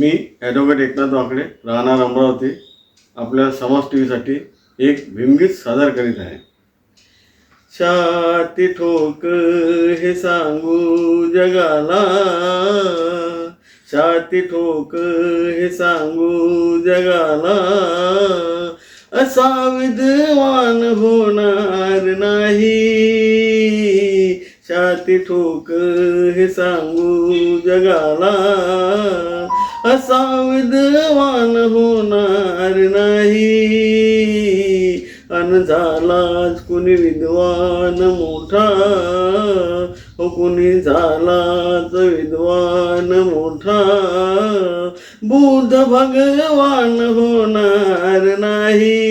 मी advocate Eknath वाकडे राहणार अमरावती. आपल्या समाज टी व्हीसाठी एक भीमगीत सादर करीत आहे. छाती ठोक हे सांगू जगाला. छाती ठोक हे सांगू जगाला. असा विद्वान होणार नाही. छाती ठोक हे सांगू जगाला. असा विद्वान होणार नाही. अन झालाच कुणी विद्वान मोठा? हो कुणी झालाच विद्वान मोठा? बुद्ध भगवान होणार नाही.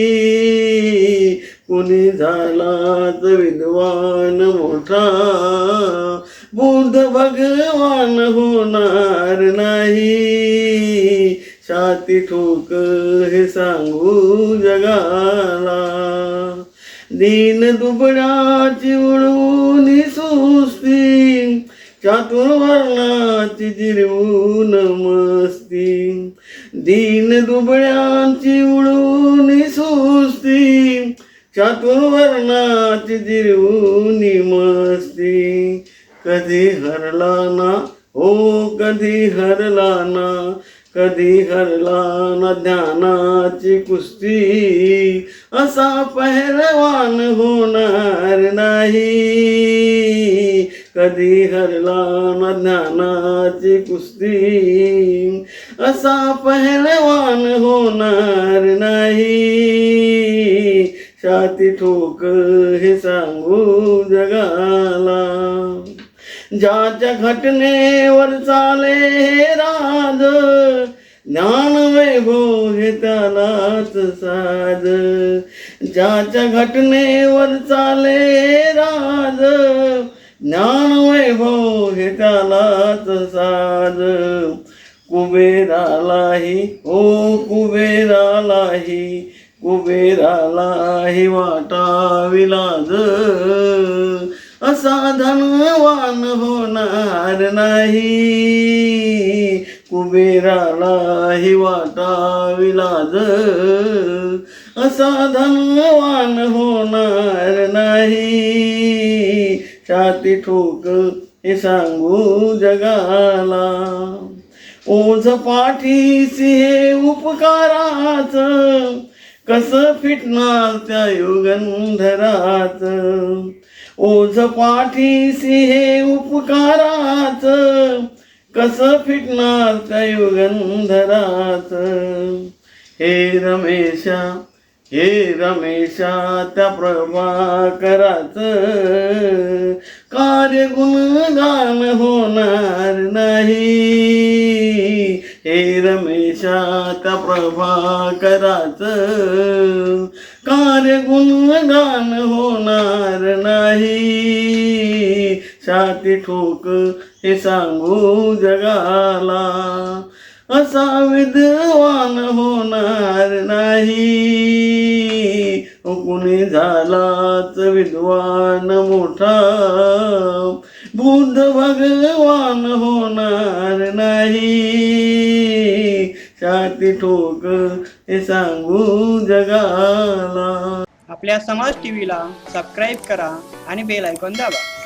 कुणी झालाच विद्वान मोठा? बुद्ध भगवान होणार नाही. छाती ठोक हे सांगू जगाला. दीन दुबळाची उडवून सुस्ती चातुर्वर्णाची जिरवून मस्ती. दीन दुबळ्यांची उडवून सुस्ती चातुर्वर्णाची जिरवून मस्ती. कधी हरला ना हो कधी हरला ना कधी हरला ना ध्यानाची कुस्ती? असा पहलवान होणार नाही. कधी हरला ना ज्ञानाची कुस्ती? असा पहलवान होणार नाही. छाती ठोक हे सांगू जगाला. ज्याच्या घटनेवर चाले राज. ज्ञान वैभव हे त्यालाच साज. ज्याच्या घटनेवर चाले राज. ज्ञान वैभव हे त्यालाच साज. कुबेरालाही ओ कुबेरालाही कुबेरालाही वाटाविलाज लाज. असा धनवान होणार नाही. कुबेरालाही वाटावी लाज असा धनवान होणार नाही. छाती ठोक हे सांगू जगाला. ओझ पाठीसी हे उपकाराच. कस फिटणार त्या युगंधराच? ओझ पाठीसी हे उपकाराच कस फिटणार त्या युगंधराच? हे रमेशा हे रमेशा त्या प्रभाकराच. कार्य गुणगान होणार नाही. का प्रभाकराच? कार्य गुणगान होणार नाही. छाती ठोक हे सांगू जगाला. असा विद्वान होणार नाही. कुणी झालाच विद्वान मोठा? बुद्ध भगवान होणार नाही. छाती ठोक हे सांगू जगाला. आपल्या समाज टीव्हीला सबस्क्राईब करा आणि बेल ऐकून दाबा.